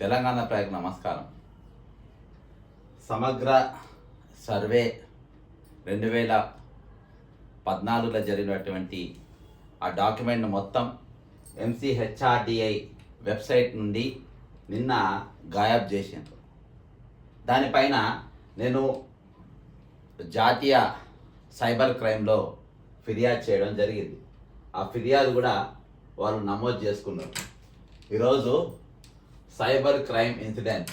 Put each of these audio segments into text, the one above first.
తెలంగాణ ప్రజలకు నమస్కారం. సమగ్ర సర్వే రెండు వేల పద్నాలుగులో జరిగినటువంటి ఆ డాక్యుమెంట్ మొత్తం ఎంసీహెచ్ఆర్డిఐ వెబ్సైట్ నుండి నిన్న గాయబ్ చేసిండ్రు. దానిపైన నేను జాతీయ సైబర్ క్రైమ్లో ఫిర్యాదు చేయడం జరిగింది. ఆ ఫిర్యాదు కూడా వాళ్ళు నమోదు చేసుకున్నారు. ఈరోజు సైబర్ క్రైమ్ ఇన్సిడెంట్.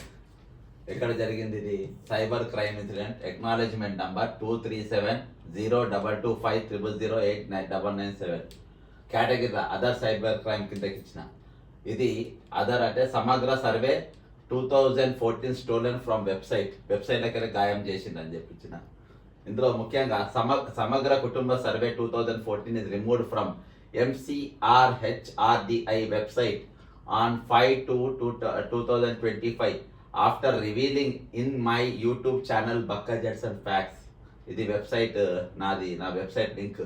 ఎక్కడ జరిగింది ఇది? Cyber crime incident. Acknowledgement number two three seven zero double two five triple zero eight nine double nine seven category other cyber crime కిందకి ఇచ్చిన. ఇది అదర్ అంటే సమగ్ర survey two thousand fourteen stolen from website వెబ్సైట్లకి గాయం చేసిందని చెప్పించిన ఇందులో ముఖ్యంగా సమ సమగ్ర కుటుంబ survey two thousand fourteen is removed from MCRHRDI website on five two two two thousand twenty five after revealing in my YouTube channel Bakka Jetson Facts. ఇది website నాది నా website link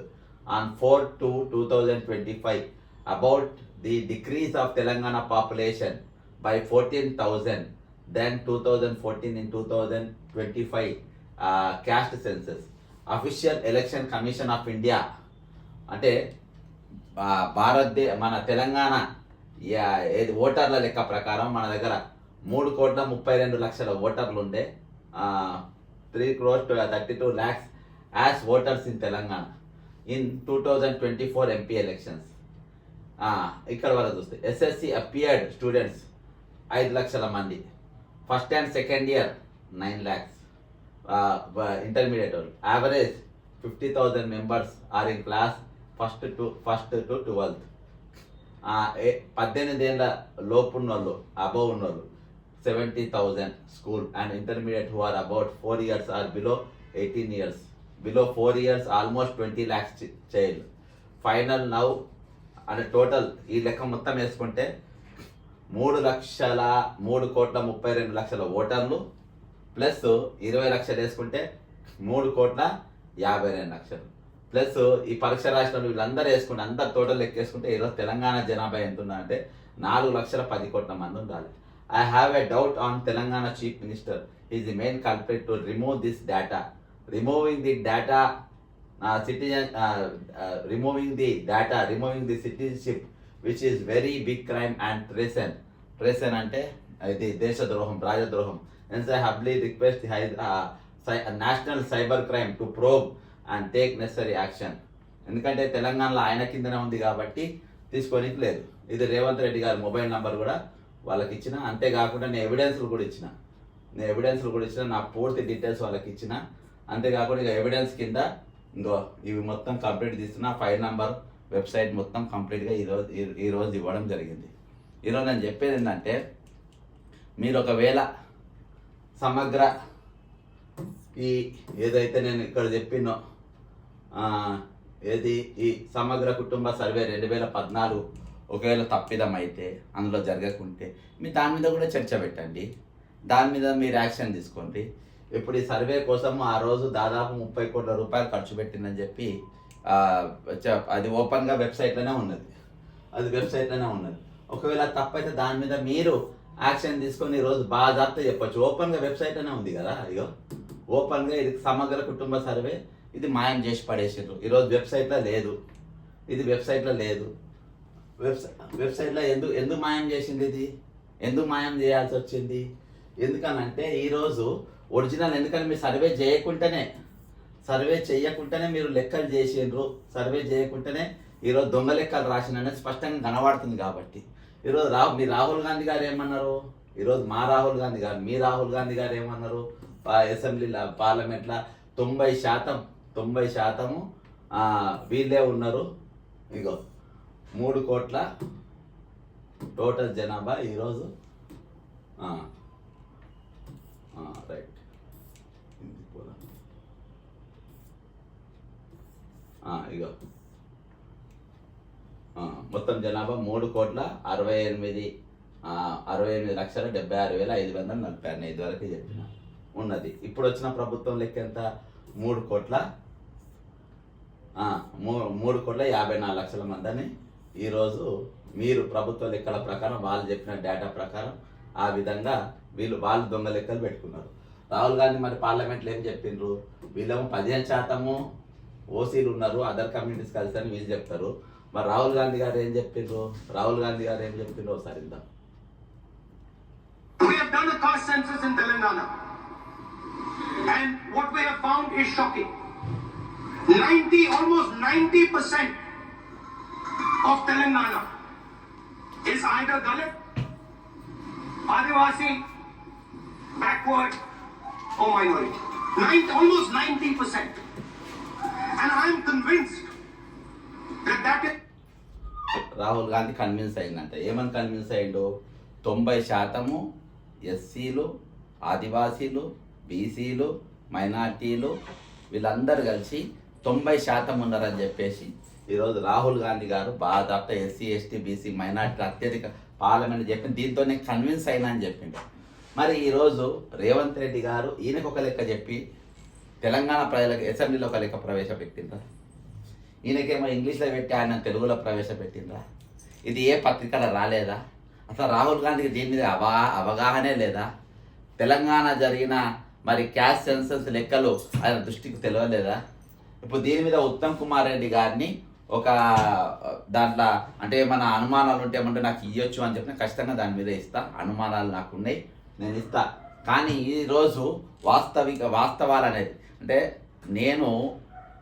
on four two two thousand twenty five about the decrease of Telangana population by fourteen thousand then two thousand fourteen in two thousand twenty five caste census official election commission of India అంటే భారతదే మన తెలంగాణ ఏది ఓటర్ల లెక్క ప్రకారం మన దగ్గర మూడు కోట్ల ముప్పై రెండు లక్షల ఓటర్లు ఉండే three crores thirty two lakhs as voters in Telangana in two thousand twenty four MP elections ఇక్కడ వరకు చూస్తే ఎస్ఎస్సి అపియర్డ్ స్టూడెంట్స్ ఐదు లక్షల మంది. First and second year nine lakhs intermediate వాళ్ళు. Average fifty thousand members are in class first to first to twelfth పద్దెనిమిది ఏళ్ళ లోపు ఉన్నోళ్ళు అబౌవ్ ఉన్నోళ్ళు seventy thousand school and intermediate who are about four years are below eighteen years below four years almost twenty lakhs child final now అంటే total ఈ లెక్క మొత్తం వేసుకుంటే మూడు లక్షల మూడు కోట్ల ముప్పై రెండు లక్షల ఓటర్లు ప్లస్ ఇరవై లక్షలు వేసుకుంటే మూడు కోట్ల యాభై రెండు లక్షలు. ప్లస్ ఈ పరీక్ష రాసిన వీళ్ళందరూ వేసుకుంటే అందరు టోటల్ లెక్కేసుకుంటే ఈరోజు తెలంగాణ జనాభా ఎంత ఉందంటే నాలుగు లక్షల పది కోట్ల మంది ఉండాలి. I have a doubt on Telangana chief minister is the main culprit to remove this data removing the data citizen removing the data removing the citizenship which is very big crime and treason treason అంటే ఇది దేశద్రోహం రాజద్రోహం. Hence I humbly request national cyber crime to probe and take necessary action ఎందుకంటే తెలంగాణలో ఆయన కిందనే ఉంది కాబట్టి తీసుకోనికి లేదు. ఇది రేవంత్ రెడ్డి గారి మొబైల్ నంబర్ కూడా వాళ్ళకి ఇచ్చిన. అంతేకాకుండా నేను ఎవిడెన్స్లు కూడా ఇచ్చిన. నేను ఎవిడెన్స్లు కూడా ఇచ్చిన నా పూర్తి డీటెయిల్స్ వాళ్ళకి ఇచ్చిన. అంతేకాకుండా ఇక ఎవిడెన్స్ కింద ఇంకో ఇవి మొత్తం కంప్లీట్ తీస్తున్న. ఫైల్ నంబర్ వెబ్సైట్ మొత్తం కంప్లీట్గా ఈరోజు ఈ- ఈరోజు ఇవ్వడం జరిగింది. ఈరోజు నేను చెప్పేది ఏంటంటే మీరు ఒకవేళ సమగ్ర ఈ ఏదైతే నేను ఇక్కడ చెప్పినో ఏది? ఈ సమగ్ర కుటుంబ సర్వే రెండు వేల పద్నాలుగు ఒకవేళ తప్పిదం అయితే అందులో జరగకుంటే మీ దాని మీద కూడా చర్చ పెట్టండి. దాని మీద మీరు యాక్షన్ తీసుకోండి. ఇప్పుడు ఈ సర్వే కోసం ఆ రోజు దాదాపు ముప్పై కోట్ల రూపాయలు ఖర్చు పెట్టిందని చెప్పి అది ఓపెన్గా వెబ్సైట్లోనే ఉన్నది. అది వెబ్సైట్లోనే ఉన్నది. ఒకవేళ తప్పైతే దాని మీద మీరు యాక్షన్ తీసుకొని ఈరోజు బాగా చెప్పొచ్చు. ఓపెన్గా వెబ్సైట్లోనే ఉంది కదా అయ్యో ఓపెన్గా ఇది సమగ్ర కుటుంబ సర్వే ఇది మాయం చేసి పడేసారు ఈరోజు వెబ్సైట్లో లేదు. ఇది వెబ్సైట్లో లేదు. వెబ్సైట్ వెబ్సైట్లో ఎందుకు ఎందుకు మాయం చేసింది ఇది? ఎందుకు మాయం చేయాల్సి వచ్చింది? ఎందుకనంటే ఈరోజు ఒరిజినల్ ఎందుకని మీరు సర్వే చేయకుండానే సర్వే చేయకుండానే మీరు లెక్కలు చేసిండ్రు. సర్వే చేయకుండానే ఈరోజు దొంగ లెక్కలు రాసిననే స్పష్టంగా కనబడుతుంది కాబట్టి. ఈరోజు రా మీ రాహుల్ గాంధీ గారు ఏమన్నారు? ఈరోజు మా రాహుల్ గాంధీ గారు మీ రాహుల్ గాంధీ గారు ఏమన్నారు? అసెంబ్లీలో పార్లమెంట్లో తొంభై శాతం తొంభై శాతము వీళ్ళే ఉన్నారు. ఇగో మూడు కోట్ల టోటల్ జనాభా ఈరోజు. రైట్. ఇగో. మొత్తం జనాభా మూడు కోట్ల అరవై ఎనిమిది అరవై ఎనిమిది లక్షల డెబ్బై ఆరు వేల ఐదు వందల నలభై ఎనిమిది వరకు చెప్పిన. ఉన్నది. ఇప్పుడు వచ్చిన ప్రభుత్వం లెక్క ఎంత? మూడు కోట్ల మూడు కోట్ల యాభై నాలుగు లక్షల మందని ఈరోజు మీరు ప్రభుత్వ లెక్కల ప్రకారం వాళ్ళు చెప్పిన డేటా ప్రకారం ఆ విధంగా వీళ్ళు వాళ్ళు దొంగ లెక్కలు పెట్టుకున్నారు. రాహుల్ గాంధీ మరి పార్లమెంట్లో ఏం చెప్పిండ్రు? వీళ్ళేమో పదిహేను శాతము ఓసీలు ఉన్నారు అదర్ కమ్యూనిటీస్ కలిసి అని వీళ్ళు చెప్తారు. మరి రాహుల్ గాంధీ గారు ఏం చెప్పిండ్రు? రాహుల్ గాంధీ గారు ఏం చెప్పిండ్రు ఒకసారి ఇందాం We have done a caste census in Telangana. And what we have found is shocking. 90, almost 90% of Telangana is either Dalit, Adivasi, backward, or minority. Nine, almost 90%. And I am convinced that that is Rahul Gandhi convince అయిందంట ఏమని convince అయ్యిండు తొంభై శాతము ఎస్సీలు ఆదివాసీలు బీసీలు మైనార్టీలు వీళ్ళందరూ కలిసి తొంభై శాతం ఉన్నారని చెప్పేసి. ఈరోజు రాహుల్ గాంధీ గారు బాధాప్త ఎస్సీ ఎస్టీ బీసీ మైనార్టీ అత్యధిక పార్లమెంట్ చెప్పింది దీంతోనే కన్విన్స్ అయినా అని చెప్పింది మరి ఈరోజు రేవంత్ రెడ్డి గారు ఈయనకు ఒక లెక్క చెప్పి తెలంగాణ ప్రజలకు అసెంబ్లీలో ఒక లెక్క ప్రవేశపెట్టిండ్రా? ఈయనకేమో ఇంగ్లీష్లో పెట్టి ఆయన తెలుగులో ప్రవేశపెట్టిండ్రా? ఇది ఏ పత్రికలో రాలేదా? అసలు రాహుల్ గాంధీకి దీని మీద అవా అవగాహనే లేదా? తెలంగాణ జరిగిన మరి క్యాష్ సెన్సస్ లెక్కలు ఆయన దృష్టికి తెలియలేదా ఇప్పుడు దీని మీద ఉత్తమ్ కుమార్ రెడ్డి గారిని ఒక దాంట్లో అంటే ఏమైనా అనుమానాలు ఉంటే ఏమంటే నాకు ఇవ్వచ్చు అని చెప్పి ఖచ్చితంగా దాని మీద ఇస్తా. అనుమానాలు నాకు ఉన్నాయి నేను ఇస్తా. కానీ ఈరోజు వాస్తవిక వాస్తవాలు అనేది అంటే నేను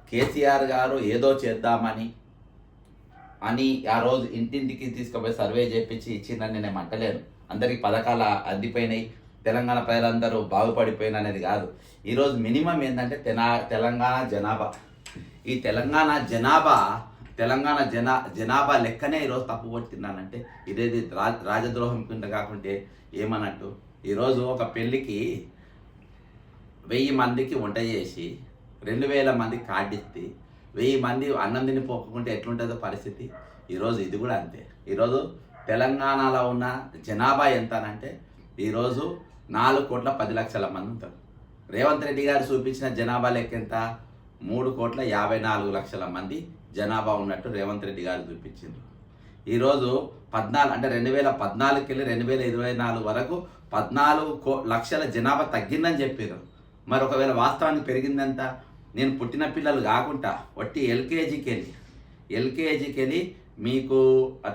కేసీఆర్ గారు ఏదో చేద్దామని అని ఆ రోజు ఇంటింటికి తీసుకుపోయి సర్వే చేపించి ఇచ్చిందని నేను అంటలేను. అందరికి పథకాలు అందిపోయినాయి. తెలంగాణ ప్రజలందరూ బాగుపడిపోయిన అనేది కాదు ఈరోజు మినిమం ఏంటంటే తెలంగాణ జనాభా. ఈ తెలంగాణ జనాభా తెలంగాణ జనా జనాభా లెక్కనే ఈరోజు తప్పు పడుతున్నానంటే ఇదేది రా రాజద్రోహం కింద కాకుంటే ఏమన్నట్టు? ఈరోజు ఒక పెళ్ళికి వెయ్యి మందికి వంట చేసి రెండు వేల మందికి కార్డిస్తే వెయ్యి మంది అన్నం తిని పోకుంటే ఎట్లుంటుందో పరిస్థితి. ఈరోజు ఇది కూడా అంతే. ఈరోజు తెలంగాణలో ఉన్న జనాభా ఎంత అంటే ఈరోజు నాలుగు కోట్ల పది లక్షల మంది ఉంటారు. రేవంత్ రెడ్డి గారు చూపించిన జనాభా లెక్క ఎంత? మూడు కోట్ల యాభై నాలుగు లక్షల మంది జనాభా ఉన్నట్టు రేవంత్ రెడ్డి గారు చూపించారు ఈరోజు పద్నాలుగు అంటే రెండు వేల పద్నాలుగుకి వెళ్ళి రెండు వేల ఇరవై నాలుగు వరకు పద్నాలుగు కో లక్షల జనాభా తగ్గిందని చెప్పారు మరి ఒకవేళ వాస్తవానికి పెరిగిందంత? నేను పుట్టిన పిల్లలు కాకుండా వట్టి ఎల్కేజీకి వెళ్ళి ఎల్కేజీకి వెళ్ళి మీకు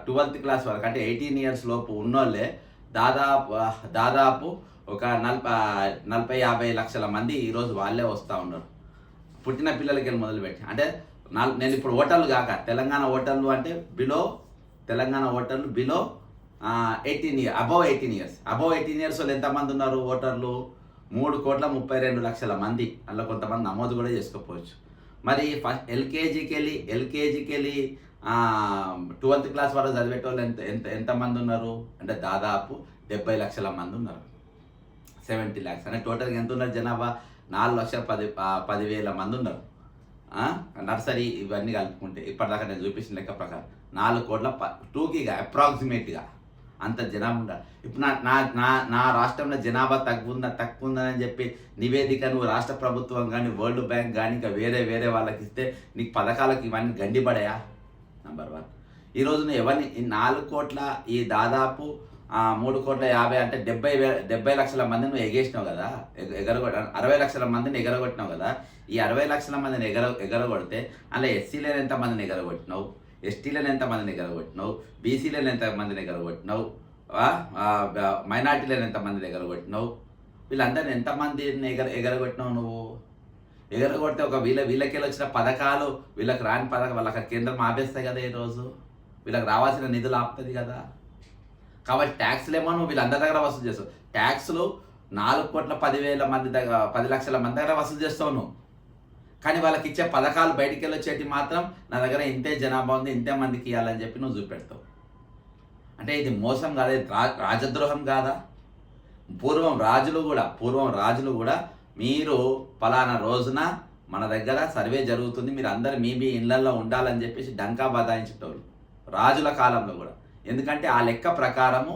ట్వెల్త్ క్లాస్ వరకు అంటే ఎయిటీన్ ఇయర్స్ లోపు ఉన్నోళ్ళే దాదాపు దాదాపు ఒక నలభై నలభై యాభై లక్షల మంది ఈరోజు వాళ్ళే వస్తూ ఉన్నారు. పుట్టిన పిల్లలకి వెళ్ళి మొదలుపెట్టి అంటే నాలుగు నేను ఇప్పుడు ఓటర్లు కాక తెలంగాణ ఓటర్లు అంటే బిలో తెలంగాణ ఓటర్లు below eighteen year above eighteen years above eighteen years వాళ్ళు ఎంతమంది ఉన్నారు ఓటర్లు మూడు కోట్ల ముప్పై రెండు లక్షల మంది. అందులో కొంతమంది నమోదు కూడా చేసుకోకపోవచ్చు. మరి ఫస్ట్ ఎల్కేజీకి వెళ్ళి ఎల్కేజీకి వెళ్ళి ట్వెల్త్ క్లాస్ వరకు చదివేటోళ్ళు ఎంత ఎంత ఎంతమంది ఉన్నారు? అంటే దాదాపు డెబ్బై లక్షల మంది ఉన్నారు. సెవెంటీ ల్యాక్స్ అంటే టోటల్గా ఎంత ఉన్నారు జనాభా? నాలుగు లక్షల పది పదివేల మంది ఉన్నారు. నర్సరీ ఇవన్నీ కలుపుకుంటే ఇప్పటిదాకా నేను చూపించిన లెక్క ప్రకారం నాలుగు కోట్ల ప టూకీగా అప్రాక్సిమేట్గా అంత జనాభా ఉండాలి. ఇప్పుడు నా నా నా నా రాష్ట్రంలో జనాభా తగ్గుందా తక్కువ ఉందని చెప్పి నివేదిక నువ్వు రాష్ట్ర ప్రభుత్వం కానీ వరల్డ్ బ్యాంక్ కానీ ఇంకా వేరే వేరే వాళ్ళకి ఇస్తే నీకు పథకాలకు ఇవన్నీ గండిపడాయా? నంబర్ వన్ ఈరోజు నువ్వు ఎవరిని ఈ నాలుగు కోట్ల ఈ దాదాపు మూడు కోట్ల యాభై అంటే డెబ్బై వేల డెబ్బై లక్షల మందిని నువ్వు ఎగేసినావు కదా. ఎగరగొట్ట అరవై లక్షల మందిని ఎగరగొట్టినావు కదా. ఈ అరవై లక్షల మందిని ఎగర ఎగరగొడితే అలా ఎస్సీలను ఎంత మందిని ఎగరగొట్టినావు? ఎస్టీలను ఎంత మందిని ఎగరగొట్టినావు? బీసీలను ఎంత మందిని ఎగరగొట్టినావు? మైనార్టీలను ఎంత మందిని ఎగరగొట్టినావు? వీళ్ళందరిని ఎంతమందిని ఎగర ఎగరగొట్టినావు నువ్వు? ఎగరగొడితే ఒక వీళ్ళ వీళ్ళకెళ్ళి వచ్చిన పథకాలు వీళ్ళకి రాని పథకం వాళ్ళకి కేంద్రం ఆపేస్తాయి కదా ఈరోజు వీళ్ళకి రావాల్సిన నిధులు ఆపుతుంది కదా. కాబట్టి ట్యాక్స్లు ఏమో నువ్వు వీళ్ళందరి దగ్గర వసూలు చేస్తావు. ట్యాక్స్లు నాలుగు కోట్ల పదివేల మంది దగ్గర పది లక్షల మంది దగ్గర వసూలు చేస్తావు నువ్వు. కానీ వాళ్ళకి ఇచ్చే పథకాలు బయటికి వెళ్ళొచ్చేటి మాత్రం నా దగ్గర ఇంతే జనాభా ఉంది ఇంతే మందికి ఇవ్వాలని చెప్పి నువ్వు చూపెడతావు. అంటే ఇది మోసం కాదా? ఇది రా రాజద్రోహం కాదా? పూర్వం రాజులు కూడా పూర్వం రాజులు కూడా మీరు పలానా రోజున మన దగ్గర సర్వే జరుగుతుంది మీరు అందరు మీ మీ ఇళ్ళలో ఉండాలని చెప్పేసి డంకా బదాయించేటోళ్ళు. రాజుల కాలంలో కూడా. ఎందుకంటే ఆ లెక్క ప్రకారము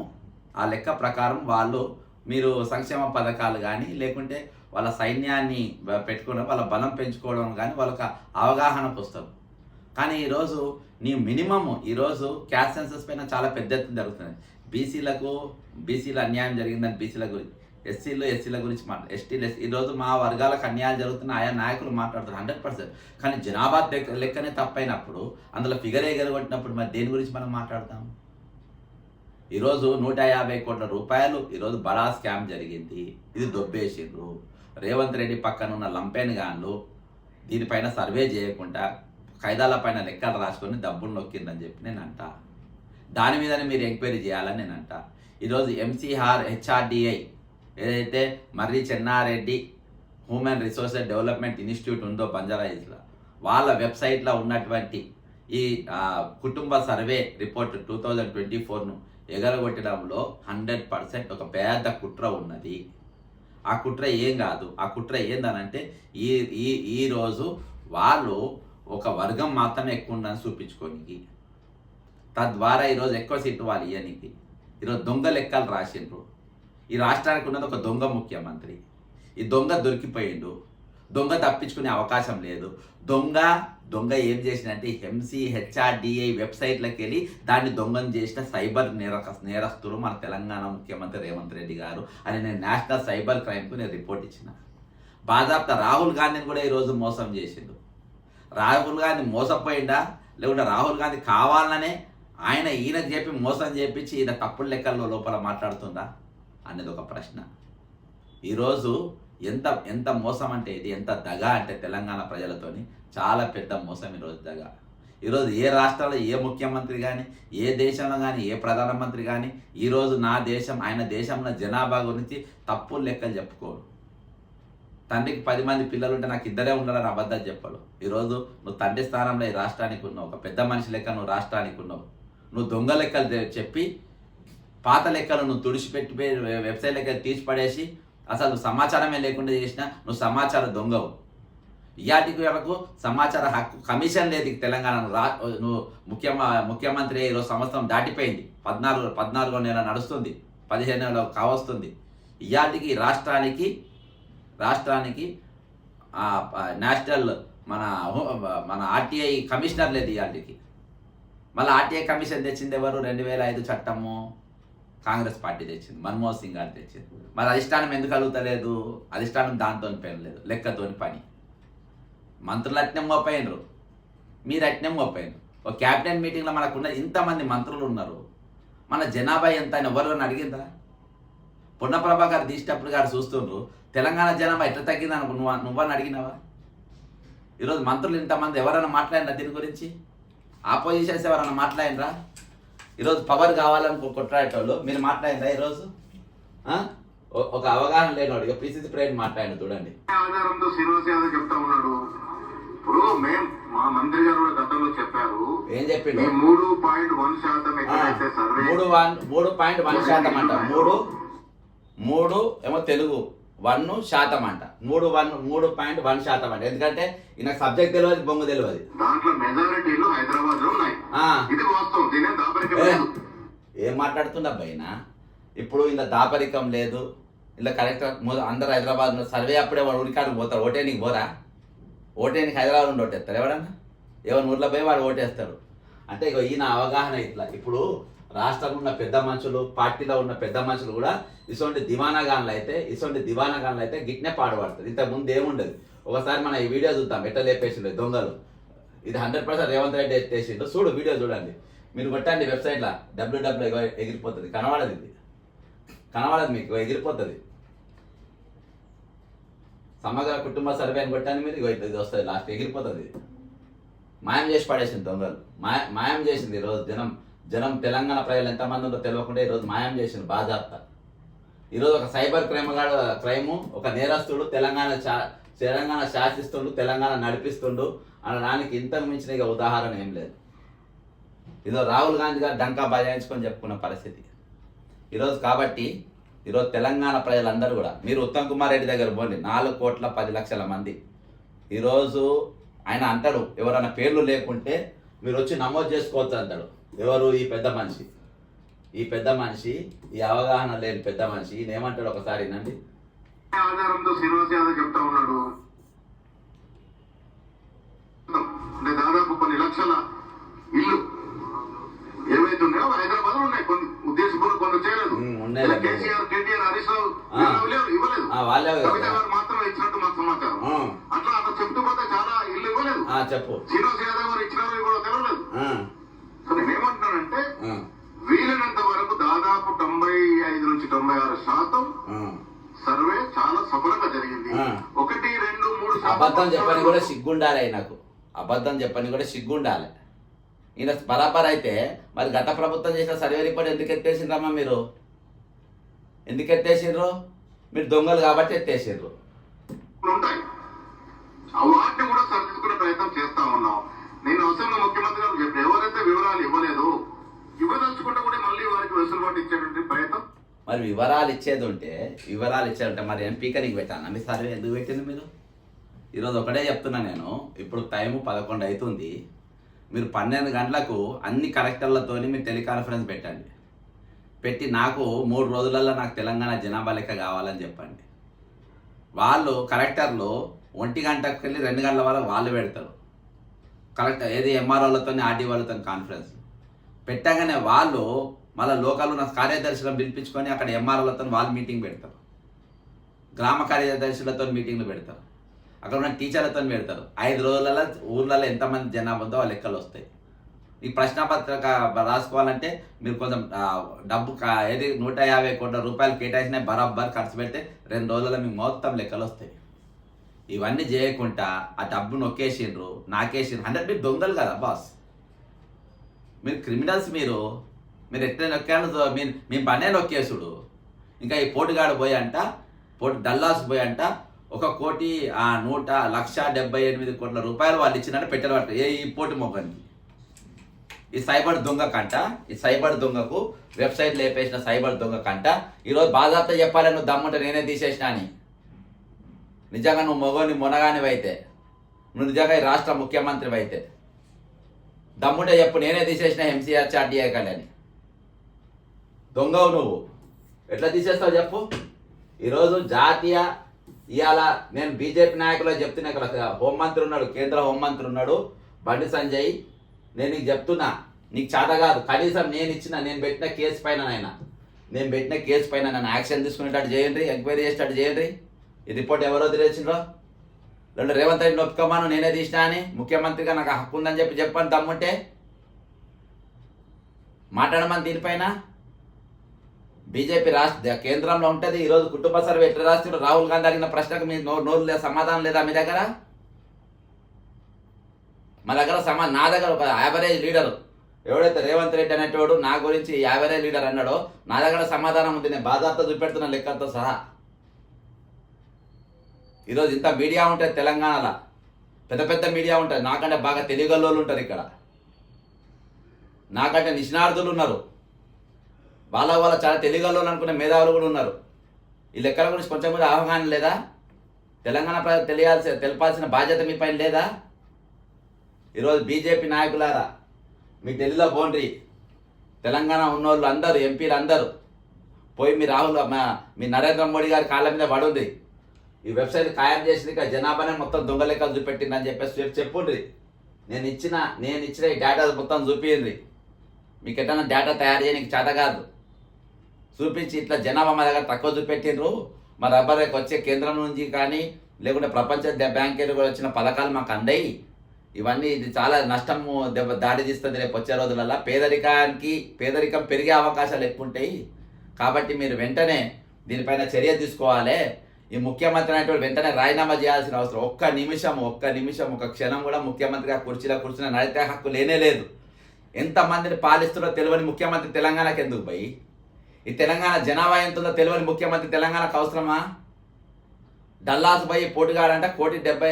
ఆ లెక్క ప్రకారం వాళ్ళు మీరు సంక్షేమ పథకాలు కానీ లేకుంటే వాళ్ళ సైన్యాన్ని పెట్టుకోవడం వాళ్ళ బలం పెంచుకోవడం కానీ వాళ్ళకి అవగాహనకు వస్తారు కానీ ఈరోజు నీ మినిమమ్ ఈరోజు క్యాష్ సెన్సస్ పైన చాలా పెద్ద ఎత్తున జరుగుతుంది. బీసీలకు బీసీల అన్యాయం జరిగిందని బీసీల గురించి ఎస్సీలు ఎస్సీల గురించి మాట్లాడు ఎస్టీలు ఎస్సీ ఈరోజు మా వర్గాలకు అన్యాయాలు జరుగుతున్న ఆయా నాయకులు మాట్లాడుతారు హండ్రెడ్ పర్సెంట్. కానీ జనాభా లెక్కనే తప్పైనప్పుడు అందులో ఫిగర్ ఎగరగొట్టినప్పుడు మరి దేని గురించి మనం మాట్లాడతాము? ఈరోజు నూట యాభై కోట్ల రూపాయలు ఈరోజు బడా స్కామ్ జరిగింది. ఇది దొబ్బేసిండ్రు. రేవంత్ రెడ్డి పక్కన ఉన్న లంపెన్ గాన్లు దీనిపైన సర్వే చేయకుండా ఖైదాల పైన లెక్కలు రాసుకొని డబ్బులు నొక్కిందని చెప్పి నేను అంట దాని మీదనే మీరు ఎంక్వైరీ చేయాలని నేను అంట ఈరోజు ఎంసీఆర్ హెచ్ఆర్డిఐ ఏదైతే Marri Chenna Reddy human resources development institute ఉందో బంజారాహిల్స్లో వాళ్ళ వెబ్సైట్లో ఉన్నటువంటి ఈ కుటుంబ survey report two thousand twenty ఫోర్ను ఎగరగొట్టడంలో హండ్రెడ్ పర్సెంట్ ఒక పెద్ద కుట్ర ఉన్నది. ఆ కుట్ర ఏం కాదు. ఆ కుట్ర ఏందనంటే ఈ ఈ ఈరోజు వాళ్ళు ఒక వర్గం మాత్రమే ఎక్కువ ఉందని చూపించుకోనికి. తద్వారా ఈరోజు ఎక్కువ సీట్లు వాళ్ళు ఇవ్వనికి ఈరోజు దొంగ లెక్కలు రాసిండ్రు. ఈ రాష్ట్రానికి ఉన్నది ఒక దొంగ ముఖ్యమంత్రి. ఈ దొంగ దొరికిపోయిండు. దొంగ తప్పించుకునే అవకాశం లేదు. దొంగ దొంగ ఏం చేసినంటే ఎంసీ హెచ్ఆర్డిఐ వెబ్సైట్లకు వెళ్ళి దాన్ని దొంగను చేసిన సైబర్ నేరక నేరస్తులు మన తెలంగాణ ముఖ్యమంత్రి రేవంత్ రెడ్డి గారు. అని నేను నేషనల్ సైబర్ క్రైమ్కు నేను రిపోర్ట్ ఇచ్చిన. బాధాప్త రాహుల్ గాంధీని కూడా ఈరోజు మోసం చేసిండు. రాహుల్ గాంధీ మోసపోయిందా లేకుంటే రాహుల్ గాంధీ కావాలనే ఆయన ఈయనకు చెప్పి మోసం చేపించి ఈయన తప్పుడు లెక్కల్లో లోపల మాట్లాడుతుందా? అనేది ఒక ప్రశ్న. ఈరోజు ఎంత ఎంత మోసం అంటే ఇది ఎంత దగ అంటే తెలంగాణ ప్రజలతోని చాలా పెద్ద మోసం ఈరోజు దగ. ఈరోజు ఏ రాష్ట్రంలో ఏ ముఖ్యమంత్రి కానీ ఏ దేశంలో కానీ ఏ ప్రధానమంత్రి కానీ ఈరోజు నా దేశం ఆయన దేశంలో జనాభా గురించి తప్పులు లెక్కలు చెప్పుకోడు తండ్రికి పది మంది పిల్లలు ఉంటే నాకు ఇద్దరే ఉన్నారని అబద్ధాలు చెప్పడు ఈరోజు నువ్వు తండ్రి స్థానంలో ఈ రాష్ట్రానికి ఉన్నావు ఒక పెద్ద మనిషి లెక్క నువ్వు రాష్ట్రానికి ఉన్నావు. నువ్వు దొంగ లెక్కలు చెప్పి పాత లెక్కలు నువ్వు తుడిచిపెట్టి వెబ్సైట్ లెక్కలు తీసి పడేసి అసలు సమాచారమే లేకుండా చేసిన నువ్వు సమాచార దొంగవు. ఇయాటికి వరకు సమాచార హక్కు కమిషన్ లేదు తెలంగాణ తెలంగాణలో. రా నువ్వు ముఖ్య ముఖ్యమంత్రి ఈరోజు సంవత్సరం దాటిపోయింది. పద్నాలుగు పద్నాలుగో నెల నడుస్తుంది. పదిహేను నెలలో కావస్తుంది. ఇయాటికి రాష్ట్రానికి రాష్ట్రానికి నేషనల్ మన మన ఆర్టీఐ కమిషనర్ లేదు ఇయాటికి. మళ్ళీ ఆర్టీఐ కమిషన్ తెచ్చింది ఎవరు? రెండు వేల ఐదు చట్టము. కాంగ్రెస్ పార్టీ తెచ్చింది మన్మోహన్ సింగ్ గారు తెచ్చింది. మరి అధిష్టానం ఎందుకు అడుగుతలేదు అధిష్టానం దాంతో పని లేదు లెక్కతోని పని. మంత్రులు అట్నం మోపోయినరు మీరు అట్నం మోపోయినరు ఒక క్యాబినెట్ మీటింగ్లో మనకున్న ఇంతమంది మంత్రులు ఉన్నారు. మన జనాభా ఎంత అని ఎవరు అడిగిందా? పొన్నప్రభా గారు తీసేటప్పుడు గారు చూస్తుండ్రు తెలంగాణ జనాభా ఎట్లా తగ్గింది అనుకో నువ్వు నువ్వని అడిగినావా? ఈరోజు మంత్రులు ఇంతమంది ఎవరైనా మాట్లాడినా దీని గురించి? ఆపోజిషన్స్ ఎవరైనా మాట్లాడినరా? ఈరోజు పవర్ కావాలని కొట్లాడేటోళ్ళు మీరు మాట్లాడినరా ఈరోజు? ఒక అవగాహన లేనివాడు ఇక పిసిసి ప్రేమ్ మాట్లాడిన చూడండి. ఆధారంతో శ్రీనివాస్ యాదవ్ చెప్తా ఉన్నాడు. ఇప్పుడు మేం మా మంత్రి గారు కూడా గతంలో చెప్పారు. ఏం చెప్పిండు? మూడు పాయింట్ వన్ శాతం ఆ, ఎక్కడైతే సర్వే మూడు వన్ మూడు పాయింట్ వన్ శాతం అంట. మూడు మూడు ఏమో తెలుగు వన్ శాతం అంట. మూడు వన్ మూడు పాయింట్ వన్ శాతం అంట. ఎందుకంటే ఈయన సబ్జెక్ట్ తెలియదు బొంగు తెలియదు దాంట్లో మెజారిటీలు హైదరాబాద్లో ఉన్నాయి. ఇది ఏం పైన ఇప్పుడు ఇలా దాపరికం లేదు ఇలా కరెక్ట్ అందరు హైదరాబాద్ సర్వే అప్పుడే వాడు ఉరికాడికి పోతారు ఓటేనికి పోరా? ఓటేనికి హైదరాబాద్ నుండి ఓటేస్తారు ఎవడన్నా? ఎవరిని ఊర్లో పోయి వాడు ఓటేస్తారు అంటే ఇక ఈయన అవగాహన ఇట్లా. ఇప్పుడు రాష్ట్రంలో ఉన్న పెద్ద మనుషులు పార్టీలో ఉన్న పెద్ద మనుషులు కూడా ఇటువంటి దివానాగాన్లు అయితే ఇటువంటి దివానాగాన్లు అయితే గిట్నే పాడుపడతారు. ఇంతకు ముందు ఏముండదు. ఒకసారి మనం ఈ వీడియో చూద్దాం. ఎట్లా లేపేసిండే దొంగలు? ఇది హండ్రెడ్ పర్సెంట్ రేవంత్ రెడ్డి చేసిండు చూడు వీడియో చూడండి. మీరు కొట్టండి వెబ్సైట్లో డబ్ల్యూ డబ్ల్యూ ఎగిరిపోతుంది. కనబడదు ఇది. కనబడదు మీకు ఎగిరిపోతుంది. సమగ్ర కుటుంబ సర్వే అని కొట్టాను మీరు. ఇగో ఇది వస్తుంది. లాస్ట్ ఎగిరిపోతుంది. మాయం చేసి పడేసింది దొంగలు. మాయ మాయం చేసింది ఈరోజు జనం. జనం తెలంగాణ ప్రజలు ఎంతమంది ఉందో తెలియకుండా ఈరోజు మాయం చేసింది బాజాప్తా ఈరోజు ఒక సైబర్ క్రైమ్ గాడు క్రైము ఒక నేరస్తుడు తెలంగాణ శా తెలంగాణ శాసిస్తుండు తెలంగాణ నడిపిస్తుండు అనడానికి ఇంతకు మించిన ఇక ఉదాహరణ ఏం లేదు. ఏదో రాహుల్ గాంధీ గారు డంకా బజాయించుకొని చెప్పుకున్న పరిస్థితి. ఈరోజు కాబట్టి ఈరోజు తెలంగాణ ప్రజలందరూ కూడా మీరు ఉత్తమ్ కుమార్ రెడ్డి దగ్గర పోండి నాలుగు కోట్ల పది లక్షల మంది. ఈరోజు ఆయన అంటాడు ఎవరైనా పేర్లు లేకుంటే మీరు వచ్చి నమోదు చేసుకోవచ్చు అంటాడు. ఎవరు ఈ పెద్ద మనిషి? ఈ పెద్ద మనిషి ఈ అవగాహన లేని పెద్ద మనిషి ఈయన ఏమంటాడు ఒకసారి నండి ఆధారంతో శ్రీనివాస్ యాదవ్ చెప్తా ఉన్నాడు. అంటే దాదాపు కొన్ని లక్షల ఇల్లు ఏవైతే ఉన్నాయో హైదరాబాద్లో ఉన్నాయి. కొన్ని ఉద్దేశపూర్వక బంధు చేయలేదు. కేసీఆర్ కేటీఆర్ హరీష్ రావు ఇవ్వలేదు-. కవిత గారు మాత్రమే ఇచ్చినట్టు మాకు సమాచారం. అట్లా అట్లా చెప్తూ పోతే చాలా ఇల్లు ఇవ్వలేదు. చెప్పు. శ్రీనివాస్ యాదవ్ గారు ఇచ్చినారో ఆ, సో నేనేమంటున్నానంటే వీలైనంత వరకు దాదాపు తొంభై ఐదు నుంచి తొంభై ఆరు శాతం. సర్వే చాలా సఫలంగా జరిగింది. ఒకటి రెండు మూడు అబద్ధం చెప్పని కూడా సిగ్గుండాలి ఆయనకు. అబద్ధం చెప్పని కూడా సిగ్గుండాలి. ఈయన బరాబర్ అయితే మరి గత ప్రభుత్వం చేసిన సర్వే రిపోర్ట్ ఎందుకు ఎత్తేసిండ్రమ్మా మీరు? ఎందుకు ఎత్తేసిండ్రు? మీరు దొంగలు కాబట్టి ఎత్తేసిండ్రు. ఉంటాయి ఆ వాటిని కూడా సరిదిద్దుకునే ప్రయత్నం చేస్తా ఉన్నాం. నేను అవసరంగా ముఖ్యమంత్రి గారు చెప్పి ఎవరైతే వివరాలు ఇవ్వలేదు ఇవ్వదలుచుకుంటే కూడా మళ్ళీ వారికి వెసులుబాటు ఇచ్చేటువంటి ప్రయత్నం. మరి వివరాలు ఇచ్చేది ఉంటే వివరాలు ఇచ్చేది ఉంటే మరి ఎంపీకనికి పెట్టాను మీ సర్వే ఎందుకు పెట్టింది మీరు? ఈరోజు ఒకటే చెప్తున్నా నేను ఇప్పుడు టైము పదకొండు అవుతుంది. మీరు పన్నెండు గంటలకు అన్ని కలెక్టర్లతోని మీరు టెలికాన్ఫరెన్స్ పెట్టండి. పెట్టి నాకు మూడు రోజులలో నాకు తెలంగాణ జనాభా లెక్క కావాలని చెప్పండి. వాళ్ళు కలెక్టర్లు ఒంటి గంటకు వెళ్ళి రెండు గంటల వరకు వాళ్ళు పెడతారు. కలెక్టర్ ఏది ఎంఆర్ఓలతో ఆర్డీఓలతో కాన్ఫరెన్స్. పెట్టగానే వాళ్ళు మళ్ళీ లోకల్ ఉన్న కార్యదర్శులను పిలిపించుకొని అక్కడ ఎంఆర్ఓలతో వాళ్ళు మీటింగ్ పెడతారు. గ్రామ కార్యదర్శులతో మీటింగ్లు పెడతారు. అక్కడ ఉన్న టీచర్లతో పెడతారు ఐదు రోజులలో ఊర్లలో ఎంతమంది జనాభా ఉందో వాళ్ళ లెక్కలు వస్తాయి. ఈ ప్రశ్నపత్రిక రాసుకోవాలంటే మీరు కొంచెం డబ్బు కా- ఏది నూట యాభై కోట్ల రూపాయలు కేటాయించిన బరాబర్ ఖర్చు పెడితే రెండు రోజులలో మీకు మొత్తం లెక్కలు వస్తాయి. ఇవన్నీ చేయకుండా ఆ డబ్బు నొక్కేసిండ్రు నాకేసిండ్రు. హండ్రెడ్ మీరు దొంగలు కదా బాస్. మీరు క్రిమినల్స్ మీరు. మీరు ఎట్లా నొక్కాను మీరు మీ పనే నొక్కేసుడు. ఇంకా ఈ పోటుగాడు పోయి అంట పోటు డల్లాస్ పోయి అంట ఒక కోటి ఆ నూట లక్ష డెబ్బై ఎనిమిది కోట్ల రూపాయలు వాళ్ళు ఇచ్చినట్టు పెట్టారు ఏ ఈ పోటీ మొక్కనికి ఈ సైబర్ దొంగ కంట ఈ సైబర్ దొంగకు వెబ్సైట్ లేపేసిన సైబర్ దొంగ కంట ఈరోజు బాధాప్త చెప్పాలని నువ్వు దమ్ముంటే నేనే తీసేసిన అని. నిజంగా నువ్వు మొగోని మొనగానివైతే నువ్వు నిజంగా ఈ రాష్ట్ర ముఖ్యమంత్రి అయితే దమ్ముంటే చెప్పు నేనే తీసేసిన ఎంసీఆర్ చార్టీఆర్ కళ్యాణి దొంగవు నువ్వు. ఎట్లా తీసేస్తావు చెప్పు? ఈరోజు జాతీయ ఇవాళ నేను బీజేపీ నాయకులు చెప్తున్నా ఇక్కడ. హోంమంత్రి ఉన్నాడు కేంద్ర హోంమంత్రి ఉన్నాడు. బండి సంజయ్ నేను నీకు చెప్తున్నా నీకు చేత కాదు. కనీసం నేను ఇచ్చిన నేను పెట్టిన కేసు పైన నాయన. నేను పెట్టిన కేసు పైన నన్ను యాక్షన్ తీసుకునేటట్టు చేయండి ఎంక్వైరీ చేసేటట్టు చేయండి. ఈ రిపోర్ట్ ఎవరో తెలియచిండ్రో రెండు రేవంత్ రెడ్డి నొప్పుకోమాను నేనే తీసినా అని ముఖ్యమంత్రిగా నాకు హక్కు ఉందని చెప్పి చెప్పాను దమ్ముంటే మాట్లాడమని దీనిపైన బీజేపీ రాష్ట్ర కేంద్రంలో ఉంటుంది. ఈరోజు కుటుంబ సర్వే ఎట్లా రాస్తున్నారు రాహుల్ గాంధీ అడిగిన ప్రశ్నకు మీ నోరు నోరు లేదా సమాధానం లేదా మీ దగ్గర? మా దగ్గర సమా నా దగ్గర ఒక యావరేజ్ లీడర్. ఎవడైతే రేవంత్ రెడ్డి అనేటోడు నా గురించి యావరేజ్ లీడర్ అన్నాడో నా దగ్గర సమాధానం ఉంది. నేను బాధార్త చూపెడుతున్న లెక్కలతో సహా. ఈరోజు ఇంత మీడియా ఉంటుంది తెలంగాణలో. పెద్ద పెద్ద మీడియా ఉంటుంది నాకంటే బాగా తెలియగల్లోళ్ళు ఉంటారు ఇక్కడ. నాకంటే నిష్ణార్థులు ఉన్నారు. వాళ్ళ వాళ్ళ చాలా తెలుగులో అనుకునే మేధావులు కూడా ఉన్నారు. ఈ లెక్కల గురించి కొంచెం కూడా అవగాహన లేదా? తెలంగాణ ప్రజలు తెలియాల్సి తెలపాల్సిన బాధ్యత మీ పైన లేదా? ఈరోజు బీజేపీ నాయకులారా మీ ఢిల్లీలో పోండ్రి తెలంగాణ ఉన్నోళ్ళు అందరూ ఎంపీలు అందరూ. పోయి మీ రాహుల్ మా- మీ నరేంద్ర మోడీ గారి కాళ్ళ మీద పడుంది ఈ వెబ్సైట్ ఖాయం చేసింది ఇక జనాభానే మొత్తం దొంగ లెక్కలు చూపెట్టిందని చెప్పేసి చెప్పి చెప్పుండ్రి. నేను ఇచ్చిన నేను ఇచ్చిన ఈ డేటా మొత్తం చూపింది మీకు ఎట్లా డేటా తయారు చేయడానికి చేత కాదు. చూపించి ఇట్లా జనాభా మా దగ్గర తక్కువ చూపెట్టిండ్రు. మా రబ్బర్ వచ్చే కేంద్రం నుంచి కానీ లేకుంటే ప్రపంచ ద- బ్యాంక్ కూడా వచ్చిన పథకాలు మాకు అందాయి. ఇవన్నీ ఇది చాలా నష్టము దెబ్బ దాడి తీస్తుంది రేపు వచ్చే రోజులలో పేదరికానికి పేదరికం పెరిగే అవకాశాలు ఎక్కువ ఉంటాయి కాబట్టి మీరు వెంటనే దీనిపైన చర్య తీసుకోవాలి. ఈ ముఖ్యమంత్రి అనేటువంటి వెంటనే రాజీనామా చేయాల్సిన అవసరం. ఒక్క నిమిషం ఒక్క నిమిషం ఒక క్షణం కూడా ముఖ్యమంత్రిగా కుర్చీలో కూర్చున్న నడితే హక్కు లేనే లేదు. ఎంతమందిని పాలిస్తున్నారో తెలియని ముఖ్యమంత్రి తెలంగాణకి ఎందుకు పోయి ఈ తెలంగాణ జనాభా ఎంత ఉందో తెలియని ముఖ్యమంత్రి తెలంగాణకు అవసరమా? డల్లాస్ పోయి పోటుగాడంట కోటి డెబ్బై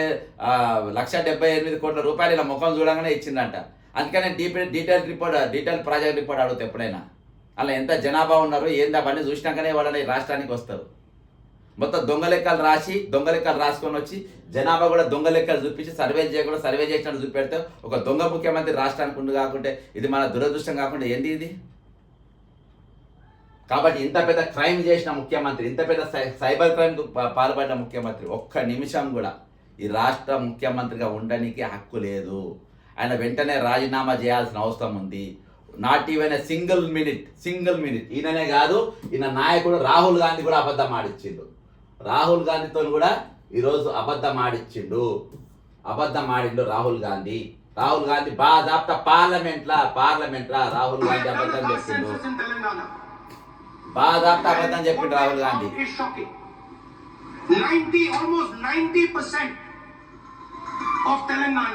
లక్ష డెబ్బై ఎనిమిది కోట్ల రూపాయలు ఇలా ముఖం చూడంగానే ఇచ్చిందంట. అందుకనే DP detail report detail project report అడుగుతా ఎప్పుడైనా. అలా ఎంత జనాభా ఉన్నారు ఏంది అవన్నీ చూసినాకనే వాళ్ళని రాష్ట్రానికి వస్తారు. మొత్తం దొంగ లెక్కలు రాసి దొంగ లెక్కలు రాసుకొని వచ్చి జనాభా కూడా దొంగ లెక్కలు చూపించి సర్వే చేయకుండా సర్వే చేసినట్టు చూపెడితే ఒక దొంగ ముఖ్యమంత్రి రాష్ట్రానికి ఉండు కాకుంటే ఇది మన దురదృష్టం కాకుండా ఏంది ఇది? కాబట్టి ఇంత పెద్ద క్రైమ్ చేసిన ముఖ్యమంత్రి ఇంత పెద్ద సై- సైబర్ క్రైమ్ పాల్పడిన ముఖ్యమంత్రి ఒక్క నిమిషం కూడా ఈ రాష్ట్ర ముఖ్యమంత్రిగా ఉండడానికి హక్కు లేదు. ఆయన వెంటనే రాజీనామా చేయాల్సిన అవసరం ఉంది. Not even a single minute single minute. ఈయననే కాదు ఈయన నాయకుడు రాహుల్ గాంధీ కూడా అబద్ధం ఆడిచ్చిండు. రాహుల్ గాంధీతో కూడా ఈరోజు అబద్ధం ఆడిచ్చిండు. అబద్ధం ఆడిండు రాహుల్ గాంధీ. రాహుల్ గాంధీ బాధాప్త పార్లమెంట్ లా పార్లమెంట్ లా రాహుల్ గాంధీ అబద్ధం the చెప్పిండు బాగా దాటాకదని చెప్పి Rahul Gandhi. Ninety almost ninety percent of Telangana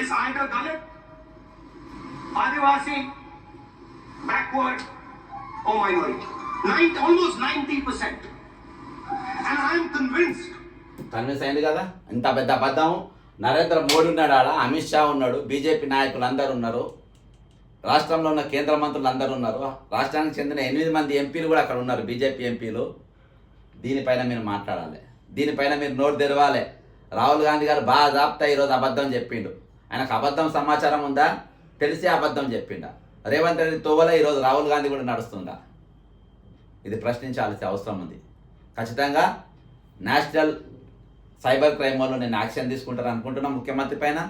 is either Dalit Adivasi backward or minority nine almost ninety percent and I'm convinced అయింది కదా? ఇంత పెద్ద అబద్ధం నరేంద్ర మోడీ ఉన్నాడు? అమిత్ షా ఉన్నాడు. బీజేపీ నాయకులు అందరు ఉన్నారు. రాష్ట్రంలో ఉన్న కేంద్ర మంత్రులు అందరు ఉన్నారు. రాష్ట్రానికి చెందిన ఎనిమిది మంది ఎంపీలు కూడా అక్కడ ఉన్నారు బీజేపీ ఎంపీలు. దీనిపైన మీరు మాట్లాడాలి. దీనిపైన మీరు నోటు తెరవాలి. రాహుల్ గాంధీ గారు బాగా జాప్తా ఈరోజు అబద్ధం చెప్పిండు. ఆయనకు అబద్ధం సమాచారం ఉందా? తెలిసి అబద్ధం చెప్పిండా. రేవంత్ రెడ్డి తోవలే ఈరోజు రాహుల్ గాంధీ కూడా నడుస్తుందా? ఇది ప్రశ్నించాల్సిన అవసరం ఉంది. ఖచ్చితంగా నేషనల్ సైబర్ క్రైమ్ వాళ్ళు నేను యాక్షన్ తీసుకుంటాను అనుకుంటున్నా ముఖ్యమంత్రి పైన.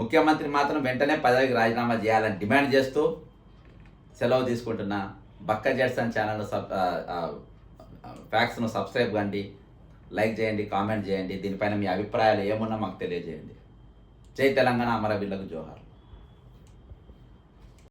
ముఖ్యమంత్రి మాత్రం వెంటనే పదవికి రాజీనామా చేయాలని డిమాండ్ చేస్తూ సెలవు తీసుకుంటున్నా బక్క జడ్సన్ ఛానల్ సబ్ ఫ్యాక్స్ను సబ్స్క్రైబ్ కండి లైక్ చేయండి కామెంట్ చేయండి. దీనిపైన మీ అభిప్రాయాలు ఏమున్నా మాకు తెలియజేయండి. జై తెలంగాణ అమరవీళ్ళకు జోహార్.